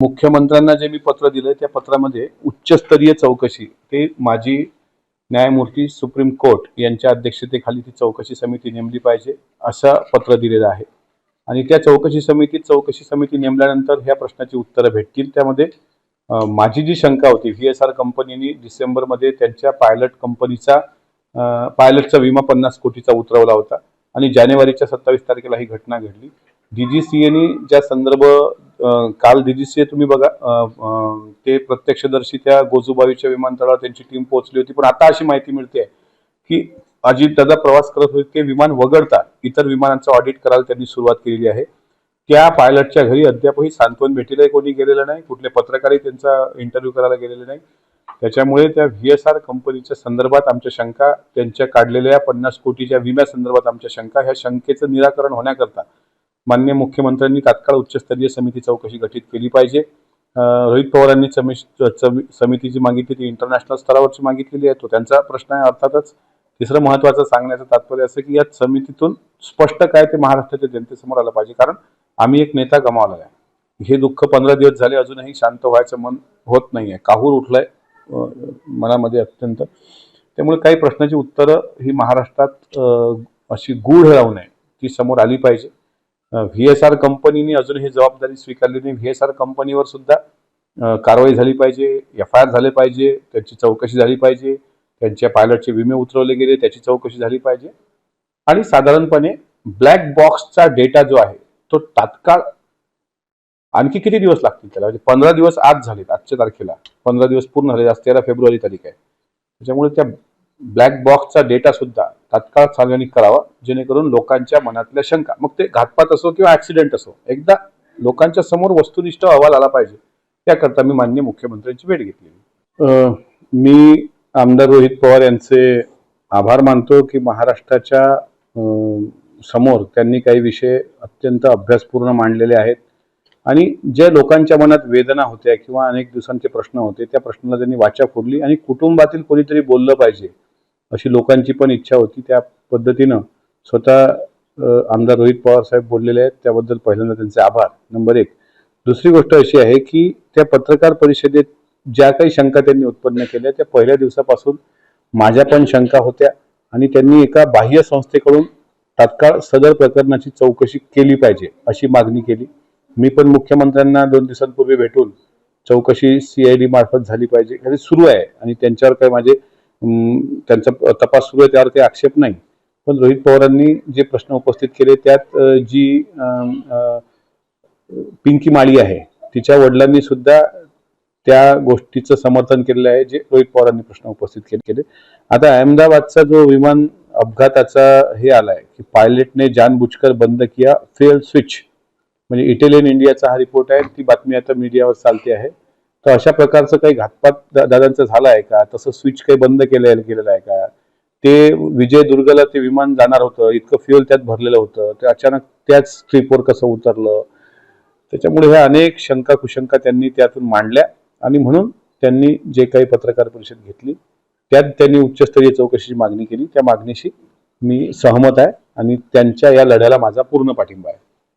मुख्यमंत्र्यांना जे मी पत्र दिलं त्या पत्रामध्ये उच्चस्तरीय चौकशी ते माजी न्यायमूर्ती सुप्रीम कोर्ट यांच्या अध्यक्षतेखाली ती चौकशी समिती नेमली पाहिजे असं पत्र दिलेलं आहे. आणि त्या चौकशी समितीत चौकशी समिती नेमल्यानंतर ह्या प्रश्नाची उत्तरं भेटतील. त्यामध्ये माझी जी शंका होती व्ही एस आर कंपनीने डिसेंबरमध्ये त्यांच्या पायलट कंपनीचा पायलटचा विमा पन्नास कोटीचा उतरवला होता. आणि जानेवारीच्या सत्तावीस तारखेला ही घटना घडली. डी जी सी डीजीसीएने ज्या संदर्भ काल डीजीसीए तुम्ही बघा ते प्रत्यक्षदर्शी त्या गोजूबाईच्या विमानतळावर त्यांची टीम पोहोचली होती. पण आता अशी माहिती मिळते की अजितदादा प्रवास करत होते ते विमान वगळता इतर विमानांचं ऑडिट करायला त्यांनी सुरुवात केलेली आहे. त्या पायलटच्या घरी अद्यापही सांत्वन भेटीलाही कोणी गेलेलं नाही कुठले पत्रकारही त्यांचा इंटरव्ह्यू करायला गेलेले नाही. त्याच्यामुळे त्या व्ही एस आर कंपनीच्या संदर्भात आमच्या शंका त्यांच्या काढलेल्या पन्नास कोटीच्या विम्यासंदर्भात आमच्या शंका ह्या शंकेचं निराकरण होण्याकरता मान्य मुख्यमंत्र्यांनी तात्काळ उच्चस्तरीय समिती चौकशी गठीत केली पाहिजे. रोहित पवारांनी समिश- समी- समितीची मागितली ती इंटरनॅशनल स्तरावरची मागितलेली आहे. तो त्यांचा प्रश्न आहे अर्थातच तिसरं महत्वाचं सांगण्याचं तात्पर्य असं की या समितीतून स्पष्ट काय ते महाराष्ट्राच्या जनतेसमोर आलं पाहिजे. कारण आम्ही एक नेता गमावला आहे. हे दुःख पंधरा दिवस झाले अजूनही शांत व्हायचं मन होत नाही आहे. काहूर उठलंय मनामध्ये अत्यंत. त्यामुळे काही प्रश्नाची उत्तरं ही महाराष्ट्रात अशी गूढ राहू नये. ती समोर आली पाहिजे. व्ही एस आर कंपनीने अजून ही जबाबदारी स्वीकारली नाही. व्ही एस आर कंपनीवर सुद्धा कारवाई झाली पाहिजे एफ आय आर झाले पाहिजे त्याची चौकशी झाली पाहिजे त्यांच्या पायलटचे विमे उतरवले गेले त्याची चौकशी झाली पाहिजे. आणि साधारणपणे ब्लॅक बॉक्सचा डेटा जो आहे तो तात्काळ आणखी किती दिवस लागतील त्याला? म्हणजे पंधरा दिवस आज झालेत आजच्या तारखेला. पंधरा दिवस पूर्ण झाले आज तेरा फेब्रुवारी तारीख आहे. त्याच्यामुळे त्या ब्लॅक बॉक्सचा डेटा सुद्धा तात्काळ सार्वजनिक करावा जेणेकरून लोकांच्या मनातल्या शंका मग ते घातपात असो किंवा ऍक्सिडेंट असो एकदा लोकांच्या समोर वस्तुनिष्ठ अहवाल आला पाहिजे त्याकरता मी मान्य मुख्यमंत्र्यांची भेट घेतली मी आमदार रोहित पवार यांचे आभार मानतो की महाराष्ट्राच्या समोर त्यांनी काही विषय अत्यंत अभ्यासपूर्ण मांडलेले आहेत आणि ज्या लोकांच्या मनात वेदना होत्या किंवा अनेक दिवसांचे प्रश्न होते त्या प्रश्नाला त्यांनी वाचा फोडली आणि कुटुंबातील कोणीतरी बोललं पाहिजे अशी लोकांची पण इच्छा होती. त्या पद्धतीनं स्वतः आमदार रोहित पवार साहेब बोललेले आहेत. त्याबद्दल पहिल्यांदा त्यांचे आभार. नंबर एक. दुसरी गोष्ट अशी आहे की त्या पत्रकार परिषदेत ज्या काही शंका त्यांनी उत्पन्न केल्या त्या पहिल्या दिवसापासून माझ्या पण शंका होत्या आणि त्यांनी एका बाह्य संस्थेकडून तात्काळ सदर प्रकरणाची चौकशी केली पाहिजे अशी मागणी केली. मी पण मुख्यमंत्र्यांना दोन दिवसांपूर्वी भेटून चौकशी सीआयडी मार्फत झाली पाहिजे. हे सुरू आहे आणि त्यांच्यावर काही माझे त्यांचा तपास सुरू आहे त्यावर काही आक्षेप नाही. पण रोहित पवारांनी जे प्रश्न उपस्थित केले त्यात जी पिंकी माळी आहे तिच्या वडिलांनी सुद्धा त्या गोष्टीचं समर्थन केलेलं आहे जे रोहित पवारांनी प्रश्न उपस्थित केले केले. आता अहमदाबादचा जो विमान अपघाताचा हे आलाय की पायलटने जानबुचकर बंद किया फेल स्विच. म्हणजे इटालियन इंडियाचा हा रिपोर्ट आहे ती बातमी आता मीडियावर चालते आहे. तर अशा प्रकारचं काही घातपात दादांचं झालं आहे का? तसं स्विच काही बंद केलं केलेलं आहे का? ते विजय दुर्गला ते विमान जाणार होतं इतकं फ्युअल त्यात भरलेलं होतं ते अचानक त्याच स्ट्रीपवर कसं उतरलं? त्याच्यामुळे ह्या अनेक शंका कुशंका त्यांनी त्यातून मांडल्या आणि म्हणून त्यांनी जे काही पत्रकार परिषद घेतली त्यात त्यांनी उच्चस्तरीय चौकशीची मागणी केली. त्या मागणीशी मी सहमत आहे आणि त्यांच्या या लढ्याला माझा पूर्ण पाठिंबा आहे.